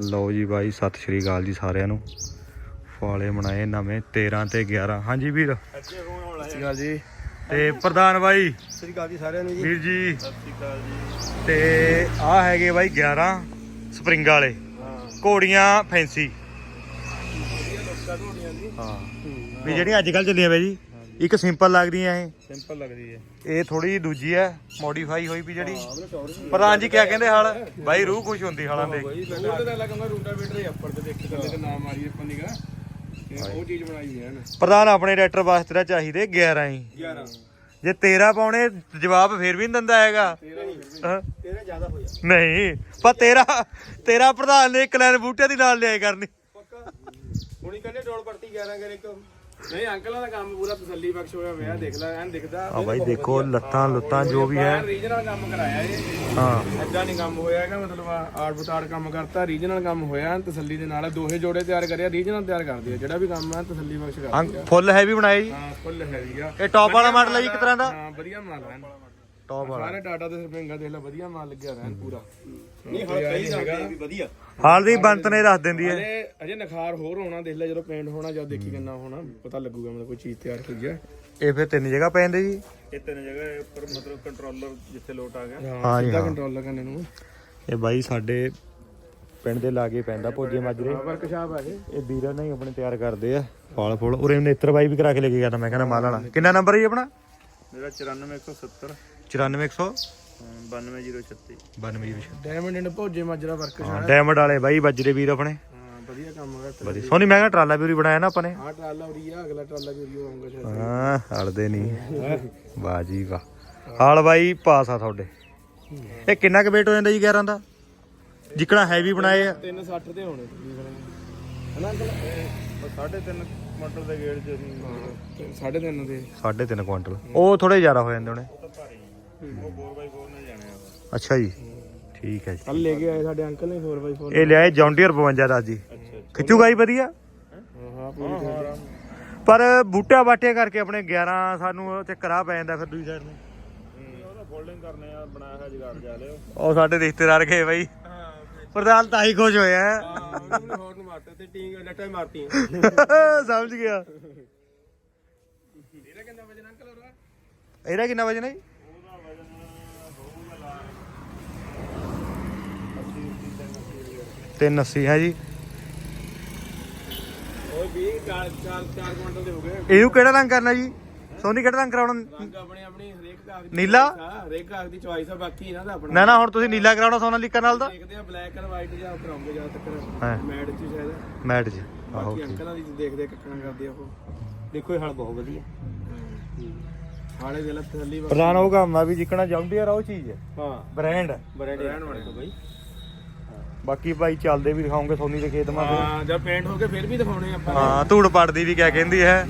ਲਓ ਜੀ ਬਾਈ ਸਤਿ ਸ਼੍ਰੀ ਅਕਾਲ ਜੀ ਸਾਰਿਆਂ ਨੂੰ। ਫਾਲੇ ਬਣਾਏ ਨਵੇਂ 13 ਤੇ 11 ਹਾਂਜੀ ਵੀਰ। ਸਤਿ ਸ਼੍ਰੀ ਅਕਾਲ ਜੀ। ਤੇ ਪ੍ਰਧਾਨ ਬਾਈ। ਸਤਿ ਸ਼੍ਰੀ ਅਕਾਲ ਜੀ ਸਾਰਿਆਂ ਨੂੰ ਜੀ। ਵੀਰ ਜੀ। ਸਤਿ ਸ਼੍ਰੀ ਅਕਾਲ ਜੀ। ਤੇ ਆ ਹੈਗੇ ਬਾਈ 11 ਸਪਰਿੰਗ ਵਾਲੇ। ਹਾਂ। ਘੋੜੀਆਂ ਫੈਂਸੀ। ਹਾਂ। ਵੀ ਜਿਹੜੀਆਂ ਅੱਜ ਕੱਲ ਚੱਲੀਆਂ ਬਾਈ ਜੀ। ਇੱਕ ਸਿੰਪਲ ਲੱਗਦੀਆਂ ਇਹ। ਸਿੰਪਲ ਲੱਗਦੀ ਹੈ। ਇਹ ਥੋੜੀ ਜਿਹੀ ਦੂਜੀ ਹੈ ਮੋਡੀਫਾਈ ਹੋਈ ਵੀ ਜਿਹੜੀ। ਪ੍ਰਧਾਨ ਜੀ ਕਿਆ ਕਹਿੰਦੇ ਹਾਲ? ਬਾਈ ਰੂਹ ਖੁਸ਼ ਹੁੰਦੀ ਹਾਲਾਂ ਦੇ। ਬਈ ਮੈਂ ਤਾਂ ਲੱਗਦਾ ਰੂਟਾ ਬੀਟਰ ਅੱਪਰ ਤੇ ਦੇਖ ਕੇ ਤੇ ਨਾਮ ਮਾਰੀ ਆਪਾਂ ਨਿਗਾ ਉਹ ਚੀਜ਼ ਬਣਾਈ ਹੈ ਨਾ। ਪ੍ਰਧਾਨ ਆਪਣੇ ਟਰੈਕਟਰ ਵਾਸਤੇ ਤਾਂ ਚਾਹੀਦੇ 11 ਹੀ। 11 ਜੇ 13 ਪਾਉਣੇ ਜਵਾਬ ਫੇਰ ਵੀ ਨਹੀਂ ਦਿੰਦਾ ਹੈਗਾ। 13 ਹਾਂ। ਤੇਰਾ ਜ਼ਿਆਦਾ ਹੋਇਆ ਨਹੀਂ ਪਰ ਤੇਰਾ ਤੇਰਾ ਪ੍ਰਧਾਨ ਨੇ ਇੱਕ ਲਾਈਨ ਬੂਟੇ ਦੀ ਨਾਲ ਲਿਆਏ ਕਰਨੀ। ਪੱਕਾ? ਹੁਣੀ ਕਹਿੰਦੇ ਡੋਲ ਪੜਤੀ 11 ਕਰੇ ਇੱਕ ਨਹੀਂ ਅੰਕਲਾਂ ਦਾ ਕੰਮ ਪੂਰਾ ਤਸੱਲੀ ਬਖਸ਼ ਹੋਇਆ ਹੋਇਆ ਦੇਖ ਲੈ ਐਨ ਦਿਖਦਾ। ਆ ਬਾਈ ਦੇਖੋ ਲੱਤਾਂ ਲੁੱਤਾਂ ਜੋ ਵੀ ਹੈ। ਰੀਜਨਲ ਕੰਮ ਕਰਾਇਆ ਇਹ। ਹਾਂ। ਐਦਾਂ ਨਹੀਂ ਕੰਮ ਹੋਇਆ ਹੈਗਾ ਮਤਲਬ ਆੜ ਬਤਾੜ ਕੰਮ ਕਰਤਾ ਰੀਜਨਲ ਕੰਮ ਹੋਇਆ ਐਨ ਤਸੱਲੀ ਦੇ ਨਾਲ। ਦੋਹੇ ਜੋੜੇ ਤਿਆਰ ਕਰਿਆ ਰੀਜਨਲ ਤਿਆਰ ਕਰਦੇ ਆ ਜਿਹੜਾ ਵੀ ਕੰਮ ਹੈ ਤਸੱਲੀ ਬਖਸ਼ ਕਰਦੇ ਅੰਗ ਫੁੱਲ ਹੈਵੀ ਬਣਾਏ ਜੀ? ਹਾਂ ਫੁੱਲ ਹੈਵੀ ਆ। ਇਹ ਟੌਪ ਵਾਲਾ ਮਾਡਲ ਹੈ ਜੀ ਇੱਕ ਤਰ੍ਹਾਂ ਦਾ? ਹਾਂ ਵਧੀਆ ਮਾਲ ਹੈ ਟੌਪ ਵਾਲਾ। ਸਾਰੇ ਟਾਟਾ ਦੇ ਸਰਪਿੰਗਾ ਦੇਖ ਲੈ ਵਧੀਆ ਮਾਲ ਲੱਗਿਆ ਰਹਿਣ ਪੂਰਾ। ਨਹੀਂ ਹਲ ਕਈ ਹੈਗਾ। ਵੀ ਵਧੀਆ। ਹਾਲ ਦੀ ਬੰਤ ਨੇ ਰੱਖ ਦਿੰਦੀ ਹੈ। ਹਲੇ ਅਜੇ ਨਖਾਰ ਹੋਰ ਹੋਣਾ ਦੇਖ ਲੈ ਜਦੋਂ ਪੇਂਟ ਹੋਣਾ ਜਦ ਦੇਖੀ ਕਿੰਨਾ ਹੋਣਾ ਪਤਾ ਲੱਗੂਗਾ ਮਤਲਬ ਕੋਈ ਚੀਜ਼ ਤਿਆਰ ਹੋਈ ਹੈ। ਇਹ ਫਿਰ ਤਿੰਨ ਜਗ੍ਹਾ ਪੈ ਜਾਂਦੇ ਜੀ। ਇਹ ਤਿੰਨ ਜਗ੍ਹਾ ਉੱਪਰ ਮਤਲਬ ਕੰਟਰੋਲਰ ਜਿੱਥੇ ਲੋਟ ਆ ਗਿਆ। ਹਾਂ ਜੀ, ਸਿੱਧਾ। ਕੰਟਰੋਲਰ ਕਰਨੇ ਨੂੰ। ਇਹ ਬਾਈ ਸਾਡੇ ਪਿੰਡ ਦੇ ਲਾਗੇ ਪੈਂਦਾ ਭੋਜੇ ਮਾਜਰੇ। ਵਰਕਸ਼ਾਪ ਆ ਇਹ। ਇਹ ਵੀਰਾਂ ਨੇ ਹੀ ਆਪਣੇ ਤਿਆਰ ਕਰਦੇ ਆ ਫਲ ਫੁੱਲ। ਉਰੇ ਨੇਤਰ ਬਾਈ ਵੀ ਕਰਾ ਕੇ ਲੈ ਕੇ ਗਿਆ ਤਾਂ ਮੈਂ ਕਹਿੰਦਾ ਮਾਲ ਵਾਲਾ। ਕਿੰਨਾ ਨੰਬਰ ਹੈ ਜੀ ਆਪਣਾ? ਮੇਰਾ 94170 94100 92036 92 ਵਿੱਚ diamond and Bhoje Majra workshop ਹਾਂ ਡਾਇਮੰਡ ਵਾਲੇ ਬਾਈ ਵੱਜਰੇ ਵੀਰ ਆਪਣੇ। ਹਾਂ ਵਧੀਆ ਕੰਮ ਹੈਗਾ ਵਧੀਆ। ਸੋਨੀ ਮਹਿੰਗਾ ਟਰਾਲਾ ਵੀ ਉਰੀ ਬਣਾਇਆ ਨਾ ਆਪਾਂ ਨੇ। ਆਹ ਟਰਾਲਾ ਉਰੀ ਆ ਅਗਲਾ ਟਰਾਲਾ ਵੀ ਉਰੀ ਆਉਂਗਾ ਸ਼ਾਇਦ। ਹਾਂ ਹੜਦੇ ਨਹੀਂ ਵਾਹ ਜੀ ਵਾਹ। ਹਾਲ ਬਾਈ ਪਾਸ ਆ ਤੁਹਾਡੇ। ਇਹ ਕਿੰਨਾ ਕੁ weight ਹੋ ਜਾਂਦਾ ਜੀ 11 ਦਾ? ਜਿਕਣਾ ਹੈਵੀ ਬਣਾਏ ਆ। 360 ਦੇ ਹੋਣੇ। ਹਨਾ ਅੰਕਲ? ਸਾਢੇ 3 ਮਟਰ ਦੇ ਗੇੜ ਚ ਅਸੀਂ। ਸਾਢੇ 3 ਦੇ। 3.5 ਕੁਇੰਟਲ। ਉਹ ਥੋੜੇ ਜ਼ਿਆਦਾ ਹੋ ਜਾਂਦੇ ਹੋਣੇ। ਉਹ 4x4 ਨਾਲ ਜਾਣੇ ਆ ਅੱਛਾ ਜੀ। ਠੀਕ ਹੈ ਜੀ। ਕੱਲ ਲੈ ਕੇ ਆਏ ਸਾਡੇ ਅੰਕਲ ਨੇ 4x4 ਇਹ ਲਿਆਏ ਜੌਂਡੀਅਰ 52 ਦਾ ਜੀ। ਅੱਛਾ ਖਿੱਚੂਗਾ ਹੀ ਵਧੀਆ? ਹਾਂ ਹਾਂ ਪੂਰੀ ਬੂਟਾ ਬਾਟਿਆ ਕਰਕੇ ਆਪਣੇ 11 ਸਾਨੂੰ ਤੇ ਕਰਾ ਪੈ ਜਾਂਦਾ ਫਿਰ ਦੂਜੀ ਸਾਈਡ ਨੂੰ। ਉਹਦਾ ਫੋਲਡਿੰਗ ਕਰਨੇ ਆ ਬਣਾਇਆ ਹੈ ਜਗਾੜ ਜਾ ਲਿਓ। ਉਹ ਸਾਡੇ ਰਿਸ਼ਤੇਦਾਰ ਗਏ ਬਾਈ। ਪ੍ਰਧਾਨ ਤਾਂ ਹੀ ਖੁਸ਼ ਹੋਇਆ। ਹੈ। ਉਹਨੇ ਮਾਰਤਾ ਤੇ ਟੀਂਗ ਹੀ ਸਮਝ ਗਿਆ। ਇਹਦਾ ਕਿੰਨਾ ਵਜਨ ਅੰਕਲ ਉਹਦਾ ਇਹਦਾ ਕਿੰਨਾ ਵਜਨ ਹੈ ਜੀ? ਉਹਦਾ ਵਜਨ ਹੋਊਗਾ ਲਾ 380 ਹੈ ਜੀ। ਉਹ 20 4 4 4 ਕੁਇੰਟਲ ਦੇ ਹੋ ਗਏ। ਇਹਨੂੰ ਕਿਹੜਾ ਰੰਗ ਕਰਨਾ ਜੀ? ਸੋਨੀ ਕਿਹੜਾ ਰੰਗ ਕਰਾਉਣਾ? ਰੰਗ ਆਪਣੇ ਆਪਣੀ ਹਰੇਕ ਕਾਗ ਦੀ ਨੀਲਾ? ਹਰੇਕ ਕਾਗ ਦੀ ਚੁਆਇਸ ਆ ਬਾਕੀ ਇਹਨਾਂ ਦਾ ਆਪਣਾ। ਨਾ ਨਾ ਹੁਣ ਤੁਸੀਂ ਨੀਲਾ ਕਰਾਉਣਾ ਸੋਨਾ ਲੀਕਾ ਨਾਲ ਦਾ? ਦੇਖਦੇ ਆ ਬਲੈਕ ਐਂਡ ਵਾਈਟ ਜਾਂ ਕਰਾਉਂਗੇ ਹਾਂ। ਤੱਕ ਮੈਡ ਚ ਸ਼ਾਇਦ। ਮੈਟ ਜੀ ਆਹੋ ਅੰਕਲਾਂ ਦੀ ਦੇਖਦੇ ਕਿੱਕਣਾ ਕਰਦੇ ਆ ਉਹ। ਦੇਖੋ ਇਹ ਹਲ ਬਹੁਤ ਵਧੀਆ। ਹਾਲੇ ਦੇ ਲੱਤ ਥੱਲੀ ਪ੍ਰਧਾਨ ਉਹ ਕੰਮ ਆ ਵੀ ਜਿਕਣਾ ਜੌਂਡੀਅਰ ਆ ਉਹ ਚੀਜ਼। ਹੈ। ਹਾਂ ਬ੍ਰਾਂਡ ਵਾਲੇ ਤੋਂ ਬਾਈ। ਬਾਕੀ ਭਾਈ ਚੱਲਦੇ ਵੀ ਦਿਖਾਉਂਗੇ ਸੋਨੀ ਦੇ ਖੇਤ ਮਾ ਹਾਂ ਜਦ ਪੇਂਟ ਹੋ ਕੇ ਫਿਰ ਵੀ ਦਿਖਾਉਣੇ ਆਪਾਂ। ਹਾਂ ਧੂੜ ਪੜਦੀ ਵੀ ਕਿਆ ਕਹਿੰਦੀ ਹੈ।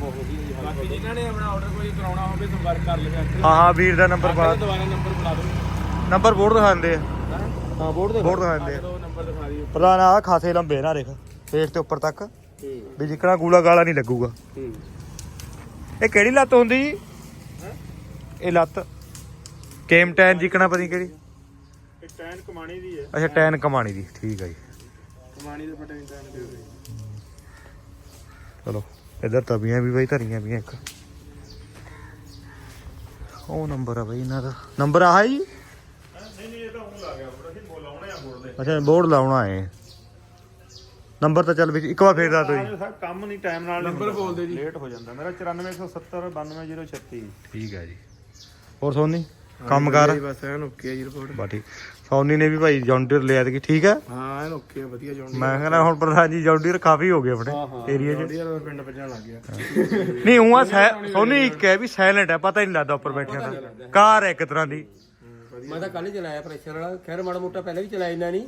ਬਹੁਤ ਵਧੀਆ ਜੀ ਬਾਕੀ ਜਿਨ੍ਹਾਂ ਨੇ ਆਪਣਾ ਆਰਡਰ ਕੋਈ ਕਰਾਉਣਾ ਹੋਵੇ ਸੰਪਰਕ ਕਰ ਲਵੇ ਅੰਕਲ ਹਾਂ ਹਾਂ ਵੀਰ ਦਾ ਨੰਬਰ ਪਾ ਦੁਬਾਰਾ ਨੰਬਰ ਬੁਲਾ ਦਿਓ। ਨੰਬਰ ਬੋਰਡ ਦਿਖਾਉਂਦੇ ਆ। ਹਾਂ? ਬੋਰਡ ਦੇ ਬੋਰਡ ਦਿਖਾਉਂਦੇ ਆ। ਨੰਬਰ ਦਿਖਾ ਦਿਓ। ਪ੍ਰਧਾਨ ਆ ਖਾਸੇ ਲੰਬੇ ਨਾ ਦੇਖ। ਪੇਟ ਤੇ ਉੱਪਰ ਤੱਕ। ਵੀ ਜਿਕਣਾ ਗੂਲਾ ਗਾਲਾ ਨਹੀਂ ਲੱਗੂਗਾ। ਇਹ ਕਿਹੜੀ ਲੱਤ ਹੁੰਦੀ ਜੀ? ਇਹ ਲੱਤ। ਕੇਮ ਟੈਨ ਜਿਕਣਾ ਪਤਾ ਨੀ ਕਿਹੜੀ। ਇਹ ਟੈਨ ਕਮਾਣੀ ਦੀ ਹੈ। ਅੱਛਾ ਟੈਨ ਕਮਾਣੀ ਦੀ ਠੀਕ ਆ ਜੀ। ਕਮਾਣੀ ਦੇ ਪਟੇ ਟੈਨ ਦੇ ਚਲੋ ਇੱਧਰ ਤਵੀਆਂ ਵੀ ਬਈ ਧਰੀਆਂ ਵੀ ਇੱਕ। ਉਹ ਨੰਬਰ ਆ ਬਈ ਇਹਨਾਂ ਦਾ। ਨੰਬਰ ਆ ਜੀ? ਨਹੀਂ ਨਹੀਂ ਇਹ ਤਾਂ ਹੁਣ ਲੱਗ ਗਿਆ ਅਸੀਂ ਬੋਲਾਉਣੇ ਆ ਬੋਰਡ ਦੇ ਅੱਛਾ ਬੋਰਡ ਲਾਉਣਾ ਹੈ। ਨੰਬਰ ਤਾਂ ਚੱਲ ਵੀ ਇੱਕ ਵਾਰ ਫੇਰ ਦੱਸ ਦਿਓ ਜੀ। ਸਰ ਕੰਮ ਨਹੀਂ ਟਾਈਮ ਨਾਲ ਨੰਬਰ ਬੋਲਦੇ ਜੀ। ਲੇਟ ਹੋ ਜਾਂਦਾ। ਮੇਰਾ 94170 92036 ਠੀਕ ਹੈ ਜੀ। ਹੋਰ ਸੋਨੀ? ਕੰਮ ਕਰ। ਬਸ ਐਨ ਓਕੇ ਜੀ ਰਿਪੋਰਟ ਬਾ ਠੀਕ। ਸੋਨੀ ਨੇ ਵੀ ਭਾਈ ਜੌਂਡੀਅਰ ਲਿਆ ਤੇ ਠੀਕ ਹੈ? ਹਾਂ ਐਨ ਓਕੇ ਵਧੀਆ ਜੌਨ ਮੈਂ ਕਹਿੰਦਾ ਹੁਣ ਪ੍ਰਧਾਨ ਜੀ ਜੌਂਡੀਅਰ ਕਾਫੀ ਹੋ ਗਏ ਆਪਣੇ ਏਰੀਆ 'ਚ। ਵਧੀਆ ਪਿੰਡ ਵੱਜਣ ਲੱਗ ਗਿਆ। ਨਹੀਂ ਉਹ ਸੋਨੀ ਇੱਕ ਹੈ ਵੀ ਸਾਇਲੈਂਟ ਹੈ ਪਤਾ ਹੀ ਨਹੀਂ ਲੱਗਦਾ ਉੱਪਰ ਬੈਠਿਆ ਦਾ। ਕਾਰ ਹੈ ਇੱਕ ਤਰ੍ਹਾਂ ਦੀ। ਮੈਂ ਤਾਂ ਕੱਲ ਹੀ ਚਲਾਇਆ ਪ੍ਰੈਸ਼ਰ ਵਾਲਾ। ਖੈਰ ਮਾੜਾ ਮੋਟਾ ਪਹਿਲਾਂ ਵੀ ਚਲਾਇਆ ਇੰਨਾ ਨਹੀਂ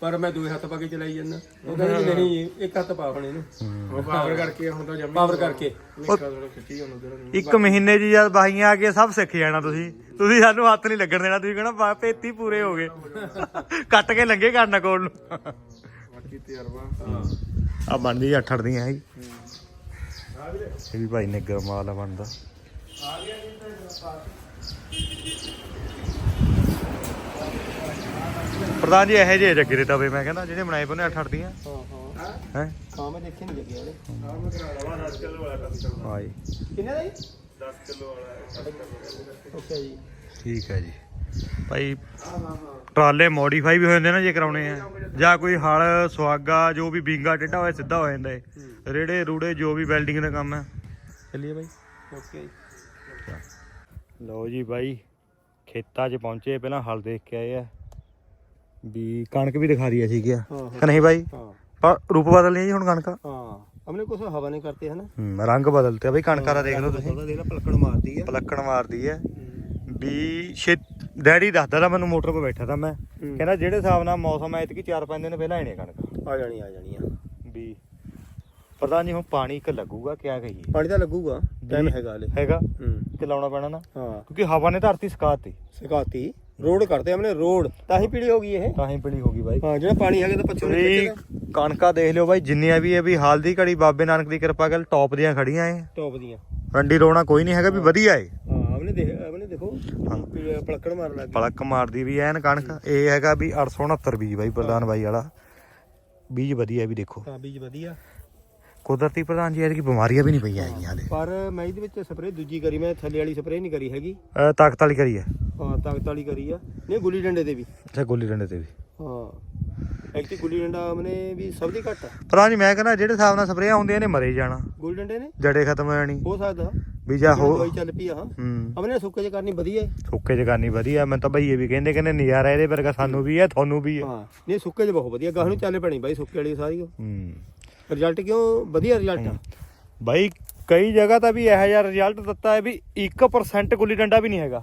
ਪਰ ਮੈਂ ਦੂਏ ਹੱਥ ਪਾ ਕੇ ਚਲਾਈ ਜਾਂਦਾ। ਉਹ ਕਹਿੰਦੇ ਵੀ ਨਹੀਂ ਇੱਕ ਹੱਥ ਪਾ ਹੁਣ ਇਹਨੂੰ। ਉਹ ਪਾਵਰ ਕਰਕੇ ਹੁਣ ਤਾਂ ਜੰਮੀ ਪਾਵਰ ਕਰਕੇ। ਨਿੱਕਾ ਥੋੜਾ ਖਿੱਚੀ ਹੁਣ ਉਧਰ ਇੱਕ ਮਹੀਨੇ 'ਚ ਜਦ ਬਾਹੀਆਂ ਆ ਕੇ ਸਭ ਸਿੱਖ ਜਾਣਾ ਤੁਸੀਂ। ਤੁਸੀਂ ਸਾਨੂੰ ਹੱਥ ਨਹੀਂ ਲੱਗਣ ਦੇਣਾ ਤੁਸੀਂ ਕਹਿਣਾ ਬਾ ਪੇਤੀ ਪੂਰੇ ਹੋ ਗਏ। ਕੱਟ ਕੇ ਲੰਗੇ ਕਰਨਾ ਕੋਲ ਨੂੰ। ਬਾਕੀ ਤਜਰਬਾ। ਆ ਬਣਦੀ 8 ਦੀਆਂ ਹੈ ਜੀ ਇਹ ਵੀ ਭਾਈ ਨੇ ਗਰਮਾਲ ਆ ਬਣਦਾ। ਪ੍ਰਧਾਨ ਜੀ ਇਹੋ ਜਿਹੇ ਜੱਗੇ ਦੇ ਤਵੇ ਮੈਂ ਕਹਿੰਦਾ ਜਿਹੜੇ ਬਣਾਏ ਪਨੇ 8 8 ਦੀਆਂ। ਹਾਂ ਹਾਂ। ਹੈ? ਹਾਂ ਮੈਂ ਦੇਖੇ ਨਹੀਂ ਲੱਗੇ ਉਹਦੇ ਆਹ ਮੈਂ ਕਰਾ ਲਵਾ 10 ਕਿਲੋ ਵਾਲਾ ਕੰਮ ਕਰਵਾ ਹਾਂ ਜੀ ਕਿੰਨੇ ਦਾ ਜੀ? 10 ਕਿਲੋ ਵਾਲਾ ਅੱਛਾ ਜੀ। ਠੀਕ ਹੈ ਜੀ। ਭਾਈ ਟਰਾਲੇ ਮੋਡੀਫਾਈ ਵੀ ਹੋ ਜਾਂਦੇ ਨਾ ਜੇ ਕਰਾਉਣੇ ਆ। ਜਾਂ ਕੋਈ ਹਲ ਸੁਆਗਾ ਜੋ ਵੀ ਬਿੰਗਾ ਟੇਢਾ ਹੋਇਆ ਸਿੱਧਾ ਹੋ ਜਾਂਦਾ ਏ। ਰੇੜੇ ਰੂੜੇ ਜੋ ਵੀ ਵੈਲਡਿੰਗ ਦਾ ਕੰਮ ਹੈ ਚੱਲੀਏ ਬਾਈ। ਓਕੇ। ਜੀ ਲਓ ਜੀ ਬਾਈ ਖੇਤਾਂ 'ਚ ਪਹੁੰਚੇ ਪਹਿਲਾਂ ਹਲ ਦੇਖ ਕੇ ਆਏ ਆ। ਵੀ ਕਣਕ ਵੀ ਦਿਖਾ ਰਹੀ ਸੀ ਗਿਆ ਹਾਂ। ਕਿ ਨਹੀਂ ਬਾਈ? ਹਾਂ। ਪਰ ਰੂਪ ਬਦਲ ਨਹੀਂ ਜੀ ਹੁਣ ਕਣਕ? ਹਾਂ ਹਮਨੇ ਕੁਛ ਹਵਾ ਨੇ ਕਰਤੇ ਹਨ ਹੂੰ, ਰੰਗ ਬਦਲਤੇ ਆ ਬਈ ਕਣਕਾਂ ਦਾ ਦੇਖ ਲਓ ਤੁਸੀਂ। ਉਹਦਾ ਦੇਖ ਲੈ ਪਲਕਣ ਮਾਰਦੀ ਆ। ਪਲੱਕਣ ਮਾਰਦੀ ਹੈ। ਵੀ ਛੇ ਡੈਡੀ ਦੱਸਦਾ ਤਾਂ ਮੈਨੂੰ ਮੋਟਰ 'ਤੇ ਬੈਠਾ ਤਾਂ ਮੈਂ। ਹੂੰ। ਕਹਿੰਦਾ ਜਿਹੜੇ ਹਿਸਾਬ ਨਾਲ ਮੌਸਮ ਐ ਇਤਕੀ 4-5 ਦਿਨ ਪਹਿਲਾਂ ਆਣੇ ਕਣਕ। ਆ ਜਾਣੀ ਆ ਜਾਣੀ ਆ। ਵੀ ਪ੍ਰਧਾਨ ਜੀ ਹੁਣ ਪਾਣੀ ਇੱਕ ਲੱਗੂਗਾ ਕਿਆ ਕਹੀਏ। ਪਾਣੀ ਤਾਂ ਲੱਗੂਗਾ ਟਾਈਮ ਹੈਗਾ ਹਲੇ। ਹੈਗਾ ਹੂੰ। ਕਿ ਲਾਉਣਾ ਪੈਣਾ ਨਾ। ਹਾਂ। ਕਿਉਂਕਿ ਹਵਾ ਨੇ ਧਰਤੀ ਸਕਾਤੀ। ਸਿਕਾਤੀ। ਰੋਡ ਕਰਦੇ ਹਮਨੇ ਰੋਡ। ਤਾਂ ਹੀ ਪੀੜੀ ਹੋ ਗਈ ਇਹ। ਤਾਂ ਹੀ ਪੀਲੀ ਹੋ ਗਈ ਬਾਈ। ਹਾਂ ਜਿਹੜਾ ਪਾਣੀ ਹੈਗਾ ਤਾਂ ਪੱਛੋਂ ਨੂੰ ਵੀ ਖਿੱਚੇਗਾ ਕਣਕਾਂ ਦੇਖ ਲਿਓ ਬਾਈ ਜਿੰਨੀਆਂ ਵੀ ਇਹ ਵੀ ਹਾਲ ਦੀ ਘੜੀ ਬਾਬੇ ਨਾਨਕ ਦੀ ਕਿਰਪਾ ਨਾਲ ਟੌਪ ਦੀਆਂ ਖੜੀਆਂ ਏ ਟੌਪ ਦੀਆਂ। ਰੰਡੀ ਰੋਣਾ ਕੋਈ ਨਹੀਂ ਹੈਗਾ ਵੀ ਵਧੀਆ ਏ ਹਾਂ ਹਮਨੇ ਦੇਖ ਹਮਨੇ ਦੇਖੋ ਹਾਂ। ਪੀ- ਪਲਕਣ ਮਾਰਨ ਲੱਗ ਪਲਕ ਮਾਰਦੀ ਵੀ ਐਨ ਕਣਕ। ਇਹ ਹੈਗਾ ਵੀ 869 ਬੀਜ ਬਾਈ ਪ੍ਰਧਾਨ ਬਾਈ ਵਾਲਾ। ਬੀਜ ਵਧੀਆ ਵੀ ਦੇਖੋ। ਹਾਂ ਬੀਜ ਵਧੀਆ। ਕੁਦਰਤੀ ਪ੍ਰਧਾਨ ਜੀ ਇਹਦੀ ਬਿਮਾਰੀਆਂ ਵੀ ਨਹੀਂ ਪਈਆਂ ਹੈਗੀਆਂ ਹਲੇ। ਪਰ ਮੈਂ ਇਹਦੇ ਵਿੱਚ ਸਪਰੇਅ ਦੂਜੀ ਕਰੀ ਮੈਂ ਥੱਲੇ ਵਾਲੀ ਸਪਰੇਅ ਨਹੀਂ ਕਰੀ ਹੈਗੀ। ਅਹ ਤਾਕਤ ਵਾਲੀ ਕਰੀ ਹੈ ਹਾਂ ਤਾਕਤ ਵਾਲੀ ਕਰੀ ਆ। ਨਹੀਂ ਗੁੱਲੀ ਡੰਡੇ ਦੇ ਵੀ। ਅੱਛਾ ਗੋਲੀ ਡੰਡੇ ਤੇ ਵੀ। ਹਾਂ। ਐਕਚੁਅਲੀ ਗੁੱਲੀ ਡੰਡਾ ਹਮਨੇ ਵੀ ਸਭ ਦੀ ਘੱਟ ਆ। ਪ੍ਰਧਾਨ ਜੀ ਮੈਂ ਕਹਿੰਦਾ ਜਿਹੜੇ ਹਿਸਾਬ ਨਾਲ ਸਪਰੇਆਂ ਹੁੰਦੀਆਂ ਨੇ ਮਰੇ ਜਾਣਾ। ਗੁੱਲੀ ਡੰਡੇ ਨੇ? ਜੜੇ ਖਤਮ ਹੋ ਜਾਣੀ। ਹੋ ਸਕਦਾ। ਵੀ ਜਾਂ ਹੋ ਦਵਾਈ ਚੱਲ ਪਈ ਆ ਹਾਂ। ਹੂੰ। ਹਮਨੇ ਸੁੱਕੇ ਚ ਕਰਨੀ ਵਧੀਆ ਹੈ ਸੁੱਕੇ ਜਗਾਨੀ ਵਧੀਆ ਮੈਂ ਤਾਂ ਬਈਏ ਵੀ ਕਹਿੰਦੇ ਕਹਿੰਦੇ ਨਜ਼ਾਰਾ ਇਹਦੇ ਵਰਗਾ ਸਾਨੂੰ ਵੀ ਹੈ ਤੁਹਾਨੂੰ ਵੀ ਹੈ ਹਾਂ। ਨਹੀਂ ਸੁੱਕੇ ਚ ਬਹੁਤ ਵਧੀਆ। ਗਾਹ ਨੂੰ ਚੱਲੇ ਪੈਣੀ ਬਾਈ ਸੁੱਕੇ ਵਾਲੀ ਸਾਰੀ। ਹੂੰ। ਰਿਜ਼ਲਟ ਕਿਉਂ ਵਧੀਆ ਰਿਜ਼ਲਟ? ਆ ਬਾਈ ਕਈ ਜਗ੍ਹਾ ਤਾਂ ਵੀ ਇਹੋ ਜਿਹਾ ਰਿਜ਼ਲਟ ਦਿੱਤਾ ਹੈ ਵੀ 1% ਗੁੱਲੀ ਡੰਡਾ ਵੀ ਨਹੀਂ ਹੈਗਾ।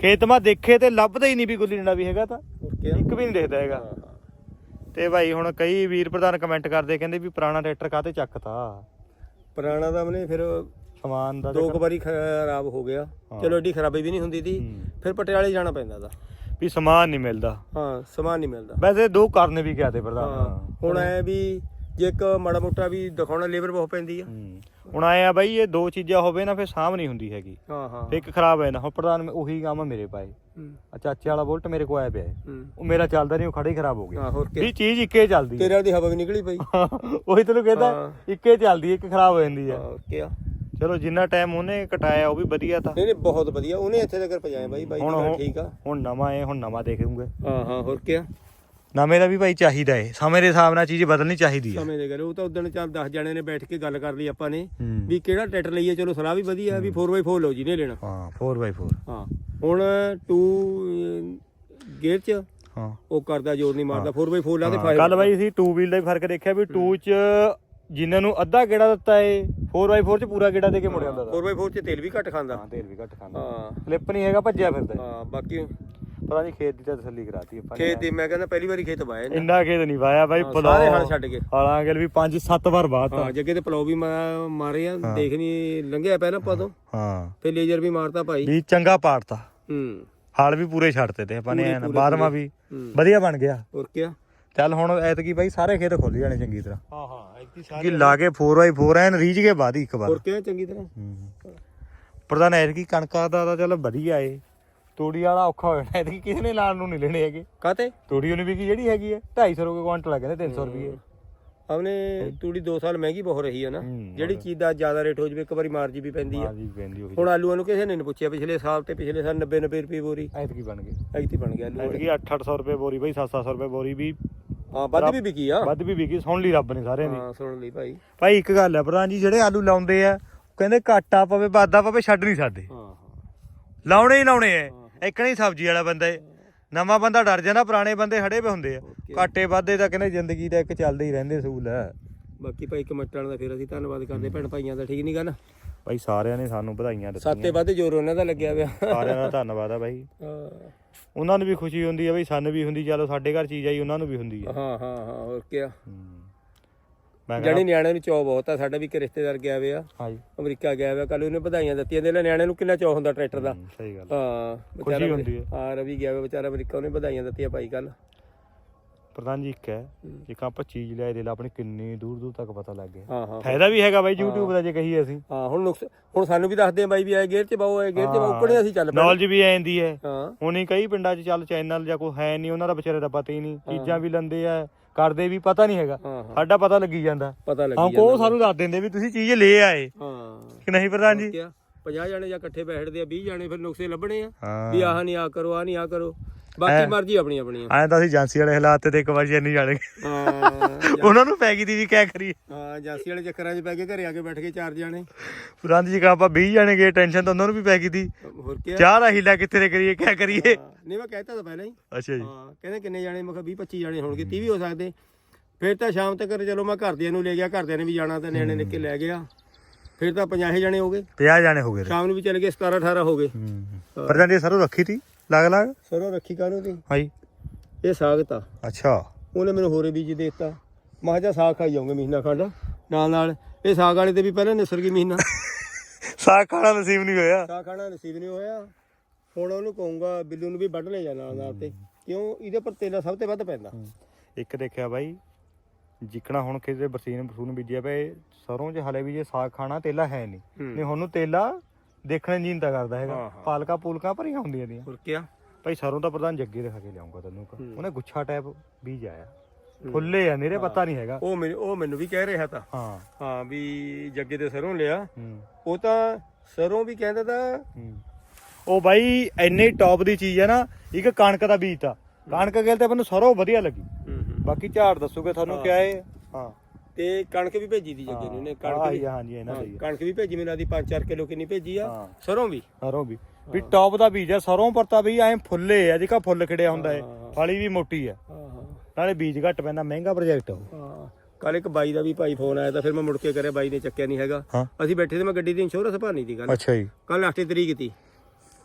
ਖੇਤ ਮਾ ਦੇਖੇ ਤੇ ਲੱਭਦਾ ਹੀ ਨਹੀਂ ਵੀ ਗੁੱਲੀ ਡੰਡਾ ਵੀ ਹੈਗਾ ਤਾਂ। ਇੱਕ ਵੀ ਨਹੀਂ ਦਿਖਦਾ ਹੈਗਾ। ਤੇ ਭਾਈ ਹੁਣ ਕਈ ਵੀਰ ਪ੍ਰਧਾਨ ਕਮੈਂਟ ਕਰਦੇ ਕਹਿੰਦੇ ਵੀ ਪੁਰਾਣਾ ਟਰੈਕਟਰ ਕਾਤੇ ਚੱਕਤਾ? ਪੁਰਾਣਾ ਦਾ ਹਮਨੇ ਫਿਰ ਸਮਾਨ ਦਾ ਦੋ ਵਾਰੀ ਖਰਾਬ ਹੋ ਗਿਆ। ਚਲੋ ਏਡੀ ਖਰਾਬੀ ਵੀ ਨਹੀਂ ਹੁੰਦੀ ਦੀ। ਫਿਰ ਪਟਿਆਲੇ ਜਾਣਾ ਪੈਂਦਾ ਦਾ ਵੀ ਸਮਾਨ ਨਹੀਂ ਮਿਲਦਾ। ਹਾਂ ਸਮਾਨ ਨਹੀਂ ਮਿਲਦਾ। ਵੈਸੇ ਦੋ ਕਰਨੇ ਵੀ ਗਿਆ ਤੇ ਪ੍ਰਧਾਨ। ਹੁਣ ਐ ਵੀ ਜੇ ਇੱਕ ਮਾੜਾ ਮੋਟਾ ਵੀ ਦਿਖਾਉਣਾ ਲੇਬਰ ਬਹੁਤ ਪੈਂਦੀ ਆ। ਹੂੰ। ਹੁਣ ਆਏ ਆ ਬਾਈ ਇਹ ਦੋ ਚੀਜ਼ਾਂ ਹੋਵੇ ਨਾ ਫਿਰ ਸਾਂਭ ਨਹੀਂ ਹੁੰਦੀ ਹੈਗੀ। ਹਾਂ ਹਾਂ ਫਿਰ ਇੱਕ ਖਰਾਬ ਹੈ ਨਾ ਹੁਣ ਪ੍ਰਧਾਨ ਉਹੀ ਕੰਮ ਆ ਮੇਰੇ ਪਾਏ। ਹੂੰ, ਆ ਚਾਚੇ ਵਾਲਾ ਬੁਲਟ ਮੇਰੇ ਕੋਲ ਆਇਆ ਪਿਆ ਹੈ। ਹੂੰ। ਉਹ ਮੇਰਾ ਚੱਲਦਾ ਨਹੀਂ ਉਹ ਖੜਾ ਹੀ ਖਰਾਬ ਹੋ ਗਿਆ। ਹਾਂ ਹੋਰ ਕੀ? ਵੀ ਚੀਜ਼ ਇੱਕੇ ਚੱਲਦੀ ਹੈ ਤੇਰੇ ਵਾਲੀ ਹਵਾ ਵੀ ਨਿਕਲੀ ਪਈ। ਉਹੀ ਤੈਨੂੰ ਕਹਿੰਦਾ ਹਾਂ। ਇੱਕੇ ਚੱਲਦੀ ਹੈ, ਇੱਕ ਖਰਾਬ ਹੋ ਜਾਂਦੀ ਹੈ ਹਾਂ ਕੀ ਆ। ਚਲੋ ਜਿੰਨਾ ਟਾਈਮ ਉਹਨੇ ਕਟਾਇਆ ਉਹ ਵੀ ਵਧੀਆ ਤਾਂ। ਨਹੀਂ ਨਹੀਂ ਬਹੁਤ ਵਧੀਆ। ਉਹਨੇ ਇੱਥੇ ਤੱਕ ਪਹੁੰਚਾਇਆ ਬਾਈ ਬਾਈ ਹੁਣ ਠੀਕ ਆ। ਹੁਣ ਨਵਾਂ ਹੈ ਹੁਣ ਨਵਾਂ ਦੇਖੂਗੇ। ਹਾਂ ਹਾਂ ਹੋਰ ਕੀ ਆ? ਨਵੇਂ ਦਾ ਵੀ ਭਾਈ ਚਾਹੀਦਾ ਏ। ਸਮੇਂ ਦੇ ਹਿਸਾਬ ਨਾਲ ਚੀਜ਼ ਬਦਲਣੀ ਚਾਹੀਦੀ ਹੈ ਸਮੇਂ ਦੇ ਕਰੇ ਉਹ ਤਾਂ ਉਦੋਂ ਚੱਲ 10 ਜਣੇ ਨੇ ਬੈਠ ਕੇ ਗੱਲ ਕਰ ਲਈ ਆਪਾਂ ਨੇ ਹੂੰ। ਵੀ ਕਿਹੜਾ ਟਰੈਕਟਰ ਲਈਏ ਚਲੋ ਸਲਾਹ ਵੀ ਵਧੀਆ ਵੀ 4x4 ਲਓ ਜੀ ਨੇ ਲੈਣਾ। ਹਾਂ 4x4 ਹਾਂ ਹੁਣ 2 ਗੇਅਰ ਚ ਹਾਂ। ਉਹ ਕਰਦਾ ਜ਼ੋਰ ਨਹੀਂ ਮਾਰਦਾ 4x4 ਲਾ ਦੇ ਕੱਲ ਬਾਈ ਅਸੀਂ 2 ਵੀਲ ਦਾ ਵੀ ਫ਼ਰਕ ਦੇਖਿਆ ਵੀ 2 ਚ ਜਿਨ੍ਹਾਂ ਨੂੰ ਅੱਧਾ ਗੇੜਾ ਦਿੱਤਾ ਏ 4x4 ਚ ਪੂਰਾ ਗੇੜਾ ਦੇ ਕੇ ਮੁੜ ਜਾਂਦਾ ਦਾ 4x4 ਚ ਤੇਲ ਵੀ ਘੱਟ ਖਾਂਦਾ। ਹਾਂ ਤੇਲ ਵੀ ਘੱਟ ਖਾਂਦਾ। ਹਾਂ। ਸਲਿੱਪ ਨਹੀਂ ਹੈਗਾ ਭੱਜਿਆ ਫਿਰਦਾ। ਹਾਂ ਬਾਕੀ ਪਤਾ ਨਹੀਂ ਖੇਤ ਦੀ ਤਾਂ ਤਸੱਲੀ ਕਰਾਤੀ ਆਪਾਂ ਨੇ ਖੇਤ ਦੀ ਮੈਂ ਕਹਿੰਦਾ ਪਹਿਲੀ ਵਾਰੀ ਖੇਤ ਵਾਇਆ ਇਹਨੇ। ਇੰਨਾ ਖੇਤ ਨਹੀਂ ਵਾਇਆ ਬਾਈ ਹਾਂ, ਪਲਾ। ਸਾਰੇ ਹਲ ਛੱਡ ਕੇ। ਹਾਲਾਂਕਿ ਵੀ 5-7 ਵਾਰ ਬਾਤ ਹਾਂ ਜੱਗੇ ਤੇ ਪਲੋ ਵੀ ਮਾ- ਮਾਰੇ ਆ ਦੇਖਣੀ ਲੰਘਿਆ ਪਹਿਲਾਂ ਪਦੋਂ ਹਾਂ। ਫੇ ਲੇਜ਼ਰ ਵੀ ਮਾਰਤਾ ਭਾਈ। ਵੀ ਚੰਗਾ ਪਾੜਤਾ ਹੂੰ। ਹਾਲ ਵੀ ਪੂਰੇ ਛੱਡਤੇ ਤੇ ਆਪਾਂ ਨੇ ਐਨ। ਪੂਰੇ। ਵੀ ਹੂੰ। ਵਧੀਆ ਬਣ ਗਿਆ। ਹੋਰ ਕੀ ਚੱਲ ਹੁਣ ਐਤਕੀ ਬਾਈ ਸਾਰੇ ਖੇਤ ਖੁੱਲ ਜਾਣੇ ਚੰਗੀ ਤਰ੍ਹਾਂ। ਹਾਂ ਹਾਂ ਇੱਕੀ ਕਿ ਲਾ ਕੇ 4x4 ਐਨ ਰੀਝ ਕੇ ਬਾਦੀ ਇੱਕ ਵਾਰ। ਹੋਰ ਕੀ ਚੰਗੀ ਤਰ੍ਹਾਂ? ਹੂੰ। ਪ੍ਰਧਾਨ ਐਤਕੀ ਕਣਕਾਂ ਦਾ ਤਾਂ ਚੱਲ ਵਧੀਆ ਏ। ਤੂੜੀ ਵਾਲਾ ਔਖਾ ਹੋ ਜਾਣਾ ਐਤਕੀ ਕਿਸੇ ਨੇ ਲਾਣ ਨੂੰ ਨਹੀਂ ਲੈਣੇ ਹੈਗੇ। ਕਾਤੇ ਤੂੜੀ ਉਹਨੇ ਵੀ ਕੀ ਜਿਹੜੀ ਹੈਗੀ ਹੈ 250 ਰੁਪਏ ਕੁਆਂਟਲ ਆ ਕਹਿੰਦੇ 300 ਰੁਪਏ। ਹਮਨੇ ਤੂੜੀ 2 ਸਾਲ ਮਹਿੰਗੀ ਬਹੁਤ ਰਹੀ ਹੈ ਨਾ। ਜਿਹੜੀ ਚੀਜ਼ ਦਾ ਜ਼ਿਆਦਾ ਰੇਟ ਹੋ ਜਵੇ ਇੱਕ ਵਾਰੀ ਮਾਰਜੀ ਵੀ ਪੈਂਦੀ ਆ। ਹਾਂ ਜੀ ਪੈਂਦੀ ਉਹੀ। ਹੁਣ ਆਲੂਆਂ ਨੂੰ ਕਿਸੇ ਨੇ ਨਹੀਂ ਪੁੱਛਿਆ ਪਿਛਲੇ ਸਾਲ ਤੇ ਪਿਛਲੇ ਸਾਲ 90 90 ਰੁਪਏ ਬੋਰੀ। ਐਤਕੀ ਬਣ ਗਈ ਐਤੀ ਬਣ ਗਿਆ ਆਲੂ। ਐਤਕੀ 8-800 ਰੁਪਏ ਬੋਰੀ ਬਾਈ 7-700 ਰੁਪਏ ਬੋਰੀ ਵੀ। ਹਾਂ ਵੱਧ ਵੀ ਵਿਕੀ ਆ। ਵੱਧ ਵੀ ਵਿਕੀ ਸੁਣ ਲਈ ਰੱਬ ਨੇ ਸਾਰਿਆਂ ਦੀ। ਹਾਂ ਸੁਣ ਲਈ ਭਾਈ। ਭਾਈ ਇੱਕ ਗੱਲ ਹੈ ਪ੍ਰਧਾਨ ਜੀ ਜਿਹੜੇ ਆਲੂ ਲਾਉਂਦੇ ਆ ਕਹਿੰਦੇ ਘਾਟਾ ਪਵੇ ਵਾਧਾ ਪਵੇ ਛੱਡ ਨਹੀਂ ਸਕਦੇ। ਹਾਂ ਲਾਉਣੇ ਹੀ ਲਾਉਣੇ ਐ ਇੱਕ ਨਹੀਂ ਸਬਜ਼ੀ ਵਾਲਾ ਬੰਦਾ ਏ ਨਵਾਂ ਬੰਦਾ ਡਰ ਜਾਂਦਾ ਪੁਰਾਣੇ ਬੰਦੇ ਖੜੇ ਪਏ ਹੁੰਦੇ ਆ। ਘਾਟੇ ਵਾਧੇ ਤਾਂ ਕਹਿੰਦੇ ਜ਼ਿੰਦਗੀ ਦਾ ਇੱਕ ਚੱਲਦੇ ਹੀ ਰਹਿੰਦੇ ਸੂਲ ਹੈ। ਬਾਕੀ ਭਾਈ ਕਮੈਂਟਾਂ ਦਾ ਫਿਰ ਅਸੀਂ ਧੰਨਵਾਦ ਕਰਦੇ ਭੈਣ ਭਾਈਆਂ ਦਾ ਠੀਕ ਨਹੀਂ ਗੱਲ? ਭਾਈ ਸਾਰਿਆਂ ਨੇ ਸਾਨੂੰ ਵਧਾਈਆਂ ਦਿੱਤੀਆਂ। ਸਾਤੇ ਵੱਧ ਜ਼ੋਰ ਉਹਨਾਂ ਦਾ ਲੱਗਿਆ ਪਿਆ। ਸਾਰਿਆਂ ਦਾ ਧੰਨਵਾਦ ਆ ਭਾਈ। ਹਾਂ। ਉਹਨਾਂ ਨੂੰ ਵੀ ਖੁਸ਼ੀ ਹੁੰਦੀ ਆ ਬਈ ਸਾਨੂੰ ਵੀ ਹੁੰਦੀ ਚਲੋ ਸਾਡੇ ਘਰ ਚੀਜ਼ ਆਈ ਉਹਨਾਂ ਨੂੰ ਵੀ ਹੁੰਦੀ ਆ। ਹਾਂ ਹਾਂ ਹਾਂ ਹੋਰ ਕੀ ਹੂੰ। ਮੈਂ ਜਾਨੀ ਕਹਿੰਦਾ ਨਿਆਣਿਆਂ ਨੂੰ ਚਾਅ ਬਹੁਤ ਆ ਸਾਡਾ ਵੀ ਇੱਕ ਰਿਸ਼ਤੇਦਾਰ ਗਿਆ ਹੋਇਆ ਹਾਂਜੀ। ਅਮਰੀਕਾ ਗਿਆ ਹੋਇਆ ਕੱਲ ਉਹਨੇ ਵਧਾਈਆਂ ਦਿੱਤੀਆਂ ਦੇ ਲੈ ਨਿਆਣਿਆਂ ਨੂੰ ਕਿੰਨਾ ਚਾਅ ਹੁੰਦਾ ਟਰੈਕਟਰ ਦਾ? ਸਹੀ ਗੱਲ ਹਾਂ ਖੁਸ਼ੀ ਵਿਚਾਰਾ ਹੁੰਦੀ ਹੈ। ਹਾਂ ਰਵੀ ਗਿਆ ਹੋਇਆ ਵਿਚਾਰਾ ਅਮਰੀਕਾ ਉਹਨੇ ਵਧਾਈਆਂ ਦਿੱਤੀਆਂ ਭਾਈ ਕੱਲ ਪ੍ਰਧਾਨ ਜੀ ਇੱਕ ਹੈ ਇੱਕ ਆਪਾਂ ਚੀਜ਼ ਲਿਆਏ ਦੇ ਲਾ ਆਪਣੀ ਕਿੰਨੀ ਦੂਰ ਦੂਰ ਤੱਕ ਪਤਾ ਲੱਗ ਗਿਆ। ਹਾਂ ਹਾਂ। ਫਾਇਦਾ ਵੀ ਹੈਗਾ ਬਾਈ YouTube ਦਾ ਜੇ ਕਹੀਏ ਅਸੀਂ। ਹਾਂ ਹੁਣ ਨੁਕਸ ਹੁਣ ਸਾਨੂੰ ਵੀ ਦੱਸਦੇ ਆ ਬਾਈ ਵੀ ਆਏ ਗੇਅਰ 'ਚ ਬਾਓ ਆਏ ਗੇਅਰ 'ਚ ਬਾਓ ਉੱਪਰ ਅਸੀਂ ਚੱਲ ਪਏ ਨੌਲੇਜ ਵੀ ਆ ਜਾਂਦੀ ਹੈ। ਹਾਂ। ਹੁਣ ਹੀ ਕਈ ਪਿੰਡਾਂ 'ਚ ਚੱਲ ਚੈਨਲ ਜਾਂ ਕੋਈ ਹੈ ਨਹੀਂ ਉਹਨਾਂ ਦਾ ਵਿਚਾਰੇ ਦਾ ਪਤਾ ਹੀ ਨਹੀਂ। ਚੀਜ਼ਾਂ ਵੀ ਲੰਦੇ ਆ ਕਰਦੇ ਵੀ ਪਤਾ ਨਹੀਂ ਹੈਗਾ। ਹਾਂ ਹਾਂ। ਸਾਡਾ ਪਤਾ ਲੱਗੀ ਜਾਂਦਾ। ਪਤਾ ਹਾਂ ਲੱਗੀ ਕੋ ਸਾਨੂੰ ਦੱਸ ਦਿੰਦੇ ਵੀ ਤੁਸੀਂ ਚੀਜ਼ ਲੈ ਆਏ। ਹਾਂ। ਕਿ ਨਹੀਂ ਪ੍ਰਧਾਨ ਜੀ? ਕਿਆ? 50 ਜਾਣੇ ਜਾਂ ਇਕੱਠੇ ਬੈਠਦੇ ਆ 20 ਜਾਣੇ ਫਿਰ ਨੁਕਸੇ ਲੱਭਣੇ ਆ। ਹਾਂ। ਵੀ ਆਹ ਨਹੀਂ ਆ ਕਰੋ ਆ ਨਹੀਂ ਆ ਕਰੋ। ਬਾਕੀ ਮਰਜ਼ੀ ਆਪਣੀ ਆਪਣੀ ਐਂ ਤਾਂ ਅਸੀਂ ਏਜੰਸੀ ਵਾਲੇ ਹਾਲਾਤ ਤੇ ਇੱਕ ਵਾਰ ਜੇ ਨਹੀਂ ਜਾਣੇ। ਹਾਂ ਉਹਨਾਂ ਨੂੰ ਪੈ ਗਈ ਦੀ ਵੀ ਕਿਆ ਕਰੀਏ। ਹਾਂ ਜਾਸੀ ਵਾਲੇ ਚੱਕਰਾਂ 'ਚ ਪੈ ਕੇ ਘਰੇ ਆ ਕੇ ਬੈਠ ਕੇ ਚਾਰ ਜਾਣੇ। ਪ੍ਰਧਾਨ ਜੀ ਕਾ ਆਪਾਂ 20 ਜਾਣੇ ਗਏ ਟੈਨਸ਼ਨ ਤਾਂ ਉਹਨਾਂ ਨੂੰ ਵੀ ਪੈ ਗਈ ਦੀ ਹੋਰ ਕੀ ਚਾਹ ਦਾ ਹੀਲਾ ਕਿੱਥੇ ਦੇ ਕਰੀਏ ਕਿਆ ਕਰੀਏ? ਨਹੀਂ ਮੈਂ ਕਹਿਤਾ ਤਾਂ ਪਹਿਲਾਂ ਹੀ। ਅੱਛਾ ਜੀ। ਹਾਂ ਕਹਿੰਦੇ ਕਿੰਨੇ ਜਾਣੇ? ਮੈਂ ਕਿਹਾ 20 25 ਜਾਣੇ ਹੋਣਗੇ 30 ਵੀ ਹੋ ਸਕਦੇ। ਫਿਰ ਤਾਂ ਸ਼ਾਮ ਤੱਕ ਚਲੋ ਮੈਂ ਘਰਦਿਆਂ ਨੂੰ ਲੈ ਗਿਆ ਘਰਦਿਆਂ ਨੇ ਵੀ ਜਾਣਾ ਤਾਂ ਨਿਆਣੇ ਨਿੱਕੇ ਲੈ ਗਿਆ। ਫਿਰ ਤਾਂ 50 ਜਾਣੇ ਹੋ ਗਏ। 50 ਜਾਣੇ ਹੋ ਗਏ। ਸ਼ਾਮ ਨੂੰ ਵੀ ਚਲੇ ਗਏ 17 18 ਹੋ ਗਏ। ਹੂੰ ਪ੍ਰਧਾਨ ਜੀ ਸਰੋਂ ਰੱਖੀ ਤੀ। ਲੱਗ ਲੱਗ? ਸਰੋਂ ਰੱਖੀ ਕਾਹਨੂੰ ਦੀ? ਹਾਂਜੀ। ਇਹ ਸਾਗ ਤਾ। ਅੱਛਾ। ਉਹਨੇ ਮੈਨੂੰ ਹੋਰੇ ਬੀਜ ਦਿੱਤਾ। ਮੈਂ ਕਿਹਾ ਜਾ ਸਾਗ ਖਾਈ ਜਾਊਂਗੇ ਮਹੀਨਾ ਖੰਡ। ਨਾਲ ਨਾਲ ਇਹ ਸਾਗ ਵਾਲੇ ਤੇ ਵੀ ਪਹਿਲਾਂ ਨਿਸਰ ਗਈ ਮਹੀਨਾ। ਸਾਗ ਖਾਣਾ ਨਸੀਬ ਨਹੀਂ ਹੋਇਆ। ਸਾਗ ਖਾਣਾ ਨਸੀਬ ਨਹੀਂ ਹੋਇਆ। ਹੁਣ ਉਹਨੂੰ ਕਹੂੰਗਾ ਬਿੱਲੂ ਨੂੰ ਵੀ ਵੱਢ ਲੈ ਜਾ ਨਾਲ ਨਾਲ ਤੇ। ਕਿਉਂ? ਇਹਦੇ ਪਰ ਤੇਲਾ ਸਭ ਤੋਂ ਵੱਧ ਪੈਂਦਾ। ਇੱਕ ਦੇਖਿਆ ਬਾਈ ਜਿਕਣਾ ਹੁਣ ਕਿਤੇ ਬਰਸੀਨ ਬਰਸੂਨ ਬੀਜਿਆ ਪਏ ਸਰੋਂ 'ਚ ਹਲੇ ਵੀ ਜੇ ਸਾਗ ਖਾਣਾ ਤੇਲਾ ਹੈ ਨਹੀਂ। ਨਹੀਂ ਹੁਣ ਨੂੰ ਤੇਲਾ ਦੇਖਣ ਜੀਨ ਤਾਂ ਕਰਦਾ ਹੈਗਾ। ਹਾਂ, ਹਾਂ। ਪਾਲਕਾ ਪੂਲਕਾ ਭਰੀਆਂ ਹੁੰਦੀਆਂ ਦੀਆਂ ਹੋਰ ਕੀ ਭਾਈ ਸਰੋਂ ਤਾਂ ਪ੍ਰਧਾਨ ਜੱਗੇ ਦਿਖਾ ਕੇ ਲਿਆਉਂਗਾ ਤੈਨੂੰ ਇੱਕ। ਉਹਨੇ ਗੁੱਛਾ ਟਾਈਪ ਬੀਜ ਆਇਆ। ਫੁੱਲੇ ਆ ਨੇਰੇ ਪਤਾ ਨਹੀਂ ਹੈਗਾ। ਉਹ ਮੈਨੂੰ ਉਹ ਮੈਨੂੰ ਵੀ ਕਹਿ ਰਿਹਾ ਤਾਂ। ਹਾਂ। ਹਾਂ ਵੀ ਜੱਗੇ ਦੇ ਸਰੋਂ ਲਿਆ। ਹੂੰ। ਉਹ ਤਾਂ ਸਰੋਂ ਵੀ ਕਹਿੰਦਾ ਤਾਂ ਹੂੰ। ਉਹ ਬਾਈ ਇੰਨੀ ਟੌਪ ਦੀ ਚੀਜ਼ ਹੈ ਨਾ ਇੱਕ ਕਣਕ ਦਾ ਬੀਜ ਤਾਂ। ਕਣਕ ਗੇਲ ਤੇ ਮੈਨੂੰ ਸਰੋਂ ਵਧੀਆ ਲੱਗੀ। ਬਾਕੀ ਝਾੜ ਦੱਸੋਗੇ ਤੁਹਾਨੂੰ ਕਿਆ ਹੈ ਹਾਂ। ਤੇ ਕਣਕ ਵੀ ਭੇਜੀ ਦੀ ਜੱਗੇ ਨੂੰ ਕਣਕ ਵੀ ਹਾਂਜੀ ਇਹਨਾਂ ਲਈ ਕਣਕ ਵੀ ਭੇਜੀ ਮੈਨੂੰ ਆਦੀ 5-4 ਕਿਲੋ ਕਿੰਨੀ ਭੇਜੀ ਆ ਹਾਂ। ਸਰੋਂ ਵੀ। ਸਰੋਂ ਵੀ। ਵੀ ਟੌਪ ਦਾ ਬੀਜ ਹੈ ਸਰੋਂ ਪਰ ਤਾਂ ਵੀ ਐ ਫੁੱਲੇ ਆ ਜਿਕਾ ਫੁੱਲ ਖਿੜਿਆ ਹੁੰਦਾ ਹੈ ਹਾਂ। ਫਲੀ ਵੀ ਮੋਟੀ ਹਾਂ ਹਾਂ। ਨਾਲੇ ਬੀਜ ਘੱਟ ਪੈਂਦਾ ਮਹਿੰਗਾ ਪ੍ਰੋਜੈਕਟ ਉਹ। ਹਾਂ। ਕੱਲ ਇੱਕ ਬਾਈ ਦਾ ਵੀ ਭਾਈ ਫੋਨ ਆਇਆ ਤਾਂ ਫਿਰ ਮੈਂ ਮੁੜ ਕੇ ਕਰਿਆ ਬਾਈ ਨੇ ਚੱਕਿਆ ਨਹੀਂ ਹੈਗਾ। ਹਾਂ। ਅਸੀਂ ਬੈਠੇ ਤੇ ਮੈਂ ਗੱਡੀ ਦੀ ਇੰਸ਼ੋਰੈਂਸ ਭਰਨੀ ਦੀ ਗੱਲ ਅੱਛਾ ਜੀ। ਕੱਲ 8 ਤਰੀਕ ਤੀ।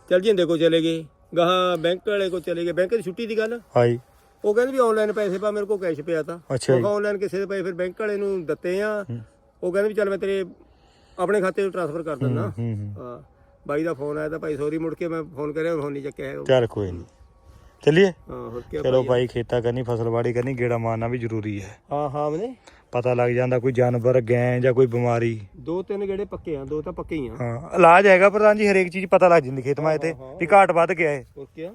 ਚੱਲ ਜਿੰਦੇ ਕੋ ਚਲੇ ਗਏ। ਗਾਹਾਂ ਬੈਂਕ ਵਾਲੇ ਕੋ ਚਲੇ ਗਏ। ਬੈਂਕ ਦੀ ਛੁੱਟੀ ਦੀ ਗੱਲ। ਹਾਈ ਉਹ ਕਹਿੰਦੇ ਵੀ ਆਨਲਾਈਨ ਪੈਸੇ ਪਾ ਮੇਰੇ ਕੋਲ ਕੈਸ਼ ਪਿਆ ਤਾਂ। ਅੱਛਾ ਜੀ। ਆਨਲਾਈਨ ਕਿਸੇ ਦੇ ਪੈਸੇ ਫਿਰ ਬੈਂਕ ਵਾਲੇ ਨੂੰ ਦਿੱਤੇ ਆ। ਉਹ ਕਹਿੰਦੇ ਵੀ ਚੱਲ ਮੈਂ ਤੇਰੇ ਆਪਣੇ ਖਾਤੇ ਨੂੰ ਟ੍ਰਾਂਸਫਰ ਕਰ ਦਿੰਦਾ। ਹੂੰ ਹੂੰ ਹਾਂ। ਬਾਈ ਦਾ ਫੋਨ ਆਇਆ ਤਾਂ ਭਾਈ ਸੌਰੀ ਮੁੜ ਕੇ ਮੈਂ ਫੋਨ ਕਰਿਆ ਹੁਣ ਨਹੀਂ ਚੱਕਿਆ ਹੈਗਾ। ਚੱਲ ਕੋਈ ਨਹੀਂ ਚਲਿਏ? ਹਾਂ ਹੋਰ ਕੀ ਚਲੋ ਭਾਈ? ਖੇਤਾ ਕਰਨੀ ਫਸਲਵਾੜੀ ਕਰਨੀ ਗੇੜਾ ਮਾਰਨਾ ਵੀ ਜ਼ਰੂਰੀ ਹੈ। ਹਾਂ ਹਾਂ ਮਨੇ ਪਤਾ ਲੱਗ ਜਾਂਦਾ ਕੋਈ ਜਾਨਵਰ ਗੈਂ ਜਾਂ ਕੋਈ ਬਿਮਾਰੀ। ਦੋ ਤਿੰਨ ਗੇੜੇ ਪੱਕੇ ਆ ਦੋ ਤਾਂ ਪੱਕੇ ਹੀ ਆ। ਹਾਂ ਇਲਾਜ ਹੈਗਾ ਪ੍ਰਧਾਨ ਜੀ ਹਰੇਕ ਚੀਜ਼ ਪਤਾ ਲੱਗ ਜਾਂਦੀ ਖੇਤ ਮਾਏ ਤੇ ਵੀ ਘਾਟ ਵੱਧ ਗਿਆ ਹੈ ਹੋਰ ਕੀ